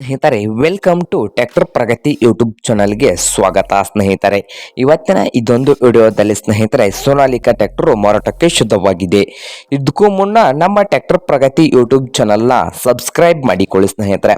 ಸ್ನೇಹಿತರೆ welcome to tractor Pragati YouTube ಚಾನಲ್ಗೆ ಸ್ವಾಗತ ಸ್ನೇಹಿತರೆ. ಇವತ್ತಿನ ಇದೊಂದು ವಿಡಿಯೋದಲ್ಲಿ ಸ್ನೇಹಿತರೆ, ಸೋನಾಲಿಕಾ ಟ್ರ್ಯಾಕ್ಟರ್ ಮಾರಾಟಕ್ಕೆ ಶುದ್ಧವಾಗಿದೆ. ಇದಕ್ಕೂ ಮುನ್ನ ನಮ್ಮ ಟ್ರ್ಯಾಕ್ಟರ್ ಪ್ರಗತಿ ಯೂಟ್ಯೂಬ್ ಚಾನಲ್ನ ಸಬ್ಸ್ಕ್ರೈಬ್ ಮಾಡಿಕೊಳ್ಳಿ ಸ್ನೇಹಿತರೆ.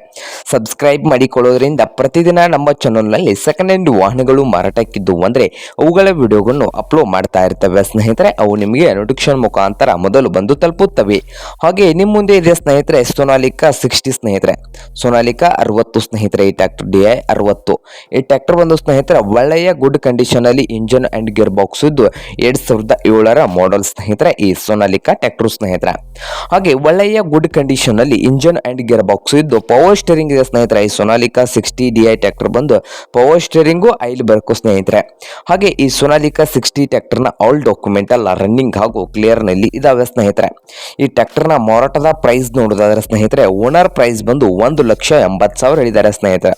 ಸಬ್ಸ್ಕ್ರೈಬ್ ಮಾಡಿಕೊಳ್ಳೋದ್ರಿಂದ ಪ್ರತಿದಿನ ನಮ್ಮ ಚಾನಲ್ನಲ್ಲಿ ಸೆಕೆಂಡ್ ಹ್ಯಾಂಡ್ ವಾಹನಗಳು ಮಾರಾಟಕ್ಕಿದ್ದು ಅಂದರೆ ಅವುಗಳ ವಿಡಿಯೋಗಳನ್ನು ಅಪ್ಲೋಡ್ ಮಾಡ್ತಾ ಇರ್ತವೆ ಸ್ನೇಹಿತರೆ. ಅವು ನಿಮಗೆ ನೋಟಿಫಿಕೇಶನ್ ಮುಖಾಂತರ ಮೊದಲು ಬಂದು ತಲುಪುತ್ತವೆ. ಹಾಗೆ ನಿಮ್ಮ ಮುಂದೆ ಇದೆ ಸ್ನೇಹಿತರೆ, ಸೋನಾಲಿಕಾ ಸಿಕ್ಸ್ಟಿ ಸ್ನೇಹಿತರೆ. ಸೋನಾಲಿಕಾ ಅರವತ್ತು ಸ್ನೇಹಿತರೆ ಈ ಟ್ರ್ಯಾಕ್ಟರ್ ಡಿ ಐ ಅರವತ್ತು. ಈ ಟ್ರ್ಯಾಕ್ಟರ್ ಬಂದು ಸ್ನೇಹಿತರೆ ಒಳ್ಳೆಯ ಗುಡ್ ಕಂಡೀಷನ್ ಅಲ್ಲಿ ಇಂಜನ್ ಅಂಡ್ ಗೇರ್ ಬಾಕ್ಸ್ ಇದ್ದು ಎರಡ್ ಸಾವಿರದ ಏಳರ ಮಾಡೆಲ್ ಸ್ನೇಹಿತರೆ ಈ ಸೋನಾಲಿಕಾ ಟ್ರ್ಯಾಕ್ಟರ್ ಸ್ನೇಹಿತರೆ. ಹಾಗೆ ಒಳ್ಳೆಯ ಗುಡ್ ಕಂಡೀಷನ್ ಅಲ್ಲಿ ಇಂಜನ್ ಅಂಡ್ ಗೇರ್ ಬಾಕ್ಸ್ ಇದ್ದು ಪವರ್ ಸ್ಟೇರಿಂಗ್ ಇದೆ ಸ್ನೇಹಿತರೆ ಈ Sonalika sixty D I tractor ಬಂದು ಪವರ್ ಸ್ಟೇರಿಂಗು ಐಲ್ ಬರ್ಕು ಸ್ನೇಹಿತರೆ. ಹಾಗೆ ಈ ಸೋನಾಲಿಕಾ ಸಿಕ್ಸ್ಟಿ ಟ್ರ್ಯಾಕ್ಟರ್ನ ಆಲ್ ಡಾಕ್ಯುಮೆಂಟ್ ಎಲ್ಲ ರನ್ನಿಂಗ್ ಹಾಗೂ ಕ್ಲಿಯರ್ನಲ್ಲಿ ಇದಾವೆ ಸ್ನೇಹಿತರೆ. ಈ ಟ್ರ್ಯಾಕ್ಟರ್ನ ಮಾರಾಟದ ಪ್ರೈಸ್ ನೋಡೋದಾದ್ರೆ ಸ್ನೇಹಿತರೆ ಓನರ್ ಪ್ರೈಸ್ ಬಂದು ಒಂದು ಲಕ್ಷ ಎಂಬತ್ತು ಸಾವಿರ ಹೇಳಿದ್ದಾರೆ ಸ್ನೇಹಿತರೆ.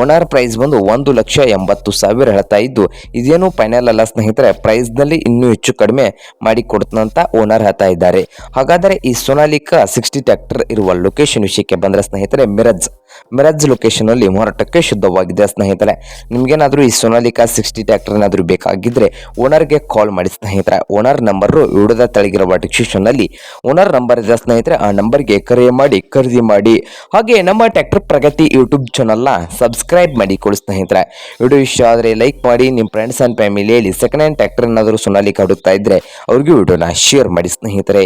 ಓನರ್ ಪ್ರೈಸ್ ಬಂದು ಒಂದು ಲಕ್ಷ ಎಂಬತ್ತು ಸಾವಿರ ಹೇಳ್ತಾ ಇದ್ದು, ಇದೇನು ಫೈನಲ್ ಅಲ್ಲ ಸ್ನೇಹಿತರೆ ಪ್ರೈಸ್ನಲ್ಲಿ ಇನ್ನೂ ಹೆಚ್ಚು ಕಡಿಮೆ ಮಾಡಿ ಕೊಡ್ತಂತ ಓನರ್ ಹೇಳ್ತಾ ಇದ್ದಾರೆ. ಹಾಗಾದರೆ ಈ ಸೋನಾಲಿಕಾ ಸಿಕ್ಸ್ಟಿ ಟ್ಯಾಕ್ಟರ್ ಇರುವ ಲೊಕೇಶನ್ ವಿಷಯಕ್ಕೆ ಬಂದರೆ ಸ್ನೇಹಿತರೆ ಮಿರಜ್ ಮಿರಜ್ ಲೊಕೇಶನ್ ಅಲ್ಲಿ ಮಾರಾಟಕ್ಕೆ ಶುದ್ಧವಾಗಿದೆ ಸ್ನೇಹಿತರೆ. ನಿಮಗೇನಾದರೂ ಈ ಸೋನಾಲಿಕಾ ಸಿಕ್ಸ್ಟಿ ಟ್ಯಾಕ್ಟರ್ ಏನಾದರೂ ಬೇಕಾಗಿದ್ರೆ ಓನರ್ಗೆ ಕಾಲ್ ಮಾಡಿ ಸ್ನೇಹಿತರೆ. ಓನರ್ ನಂಬರ್ ವಿಡಿಯೋದ ತಳಗಿರುವ ಡಿಸ್ಕ್ರಿಪ್ಷನ್ ಅಲ್ಲಿ ಓನರ್ ನಂಬರ್ ಇದೆ ಸ್ನೇಹಿತರೆ. ಆ ನಂಬರ್ಗೆ ಕರೆ ಮಾಡಿ, ಖರೀದಿ ಮಾಡಿ. ಹಾಗೆ ನಮ್ಮ ಟ್ರ್ಯಾಕ್ಟರ್ ಪ್ರಗತಿ ಯೂಟ್ಯೂಬ್ ಚಾನಲ್ನ ಸಬ್ಸ್ಕ್ರೈಬ್ ಮಾಡಿ ಕೊಡಿ ಸ್ನೇಹಿತರೆ. ವಿಡಿಯೋ ಇಷ್ಟ ಆದರೆ ಲೈಕ್ ಮಾಡಿ ನಿಮ್ಮ ಫ್ರೆಂಡ್ಸ್ ಆ್ಯಂಡ್ ಫ್ಯಾಮಿಲಿಯಲ್ಲಿ ಸೆಕೆಂಡ್ ಹ್ಯಾಂಡ್ ಟ್ರ್ಯಾಕ್ಟರ್ ಏನಾದರೂ ಸುನಾಲಿ ಹುಡುಕ್ತಾ ಇದ್ದರೆ ಅವ್ರಿಗೂ ವಿಡಿಯೋನ ಶೇರ್ ಮಾಡಿ ಸ್ನೇಹಿತರೆ.